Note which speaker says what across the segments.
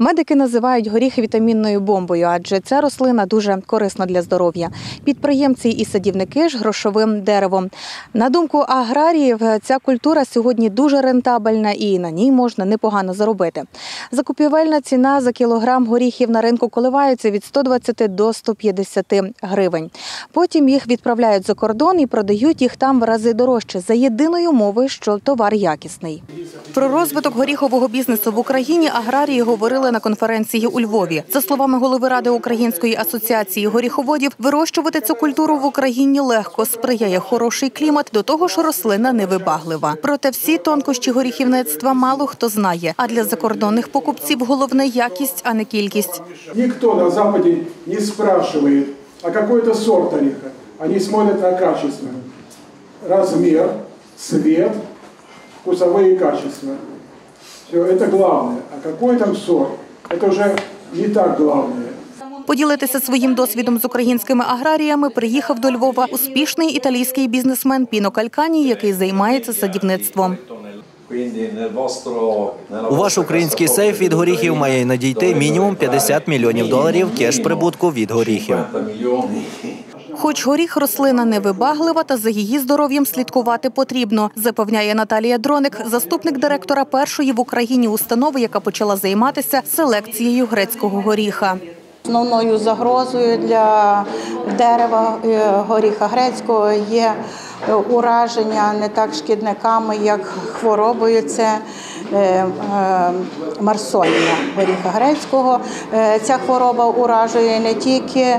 Speaker 1: Медики називають горіхи вітамінною бомбою, адже ця рослина дуже корисна для здоров'я. Підприємці і садівники ж грошовим деревом. На думку аграріїв, ця культура сьогодні дуже рентабельна і на ній можна непогано заробити. Закупівельна ціна за кілограм горіхів на ринку коливається від 120 до 150 гривень. Потім їх відправляють за кордон і продають їх там в рази дорожче за єдиною мовою, що товар якісний. Про розвиток горіхового бізнесу в Україні аграрії говорили на конференції у Львові. За словами голови ради Української асоціації горіховодів, вирощувати цю культуру в Україні легко сприяє хороший клімат. До того ж, рослина невибаглива. Проте всі тонкощі горіхівництва мало хто знає. А для закордонних покупців головне якість, а не кількість.
Speaker 2: Никто на Западе не спрашивает, а какой это сорт ореха. Они смотрят на качество. Размер, цвет, вкусовые качества. Все, это главное. А какой там сорт, это уже не так главное.
Speaker 1: Поділитися своїм досвідом з українськими аграріями приїхав до Львова успішний італійський бізнесмен Піно Калькані, який займається садівництвом.
Speaker 3: У ваш український сейф від горіхів має надійти мінімум 50 мільйонів доларів кеш прибутку від горіхів.
Speaker 1: Хоч горіх рослина невибаглива, та за її здоров'ям слідкувати потрібно, запевняє Наталія Дроник, заступник директора першої в Україні установи, яка почала займатися селекцією грецького горіха.
Speaker 4: Основною загрозою для дерева е, горіха грецького є ураження не так шкідниками, як хворобою. Це е, е, марсонія горіха грецького. Ця хвороба уражує не тільки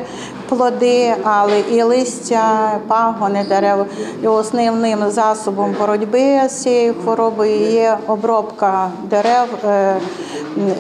Speaker 4: плоди, але і листя, пагони дерев. І основним засобом боротьби з цією хворобою є обробка дерев е,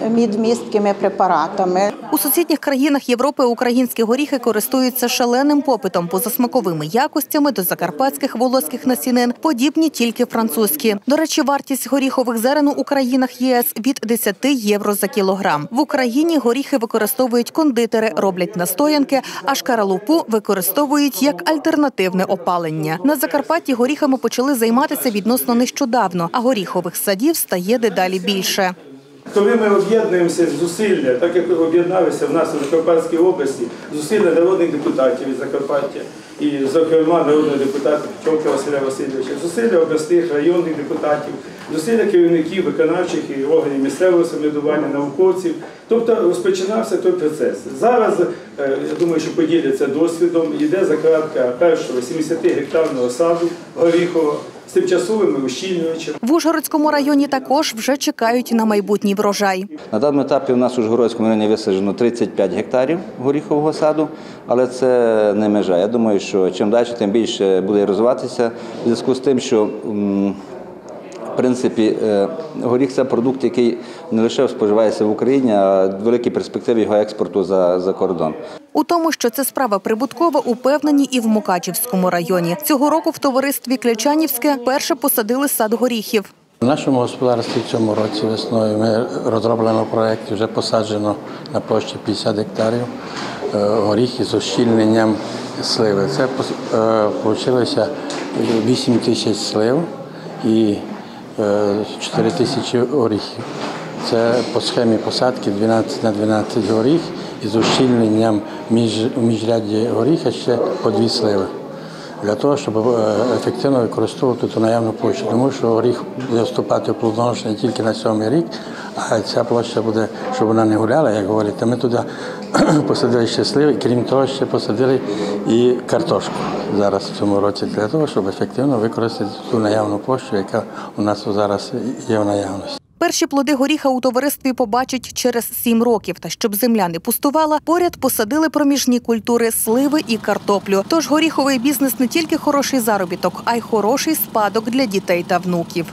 Speaker 4: мідмісткими препаратами.
Speaker 1: У сусідніх країнах Європи українські горіхи користуються шаленим попитом поза смаковими якостями до закарпатських волоських насінин, подібні тільки французькі. До речі, вартість горіхових зерен у країнах ЄС від 10 євро за кілограм. В Україні горіхи використовують кондитери, роблять настоянки, а шкаралупу використовують як альтернативне опалення. На Закарпатті горіхами почали займатися відносно нещодавно, а горіхових садів стає дедалі більше.
Speaker 5: Коли ми об'єднуємося зусилля, так як об'єдналися в нас у Закарпатській області, зусилля народних депутатів від Закарпаття, і, зокрема, народного депутата Пчолка Василя Васильовича, зусилля обласних районних депутатів, зусилля керівників виконавчих і органів місцевого самоврядування, науковців. Тобто розпочинався той процес. Зараз, е, я думаю, що поділяться досвідом, йде закладка першого 70-гектарного саду горіхового з тимчасовими ущільнювачами.
Speaker 1: В Ужгородському районі також вже чекають на майбутній врожай.
Speaker 6: На даному етапі у нас у Жгородському районі висаджено 35 гектарів горіхового саду, але це не межа. Я думаю, що чим далі, тим більше буде розвиватися в зв'язку з тим, що в принципі е, горіх це продукт, який не лише споживається в Україні, а в великій перспективі його експорту за, за кордон.
Speaker 1: У тому, що це справа прибуткова, упевнені і в Мукачівському районі. Цього року в товаристві Клячанівське перше посадили сад горіхів.
Speaker 7: В нашому господарстві в цьому році весною ми розроблено проєкт, вже посаджено на площі 50 гектарів е, горіхи з ощільненням сливи. Це вийшло 8 тисяч слив і 4 тисячі горіхів. Це по схемі посадки 12 на 12 горіх і з ущільненням у міжрядді горіха ще по дві сливи для того, щоб е, ефективно використовувати ту наявну площу. Тому що горіх буде вступати в плодоношення тільки на сьомий рік, а ця площа буде, щоб вона не гуляла, як говорять. Ми туди посадили щасливі, крім того, ще посадили і картошку зараз в цьому році, для того, щоб ефективно використати ту наявну площу, яка у нас зараз є в наявності.
Speaker 1: Перші плоди горіха у товаристві побачать через сім років. Та щоб земля не пустувала, поряд посадили проміжні культури сливи і картоплю. Тож горіховий бізнес не тільки хороший заробіток, а й хороший спадок для дітей та внуків.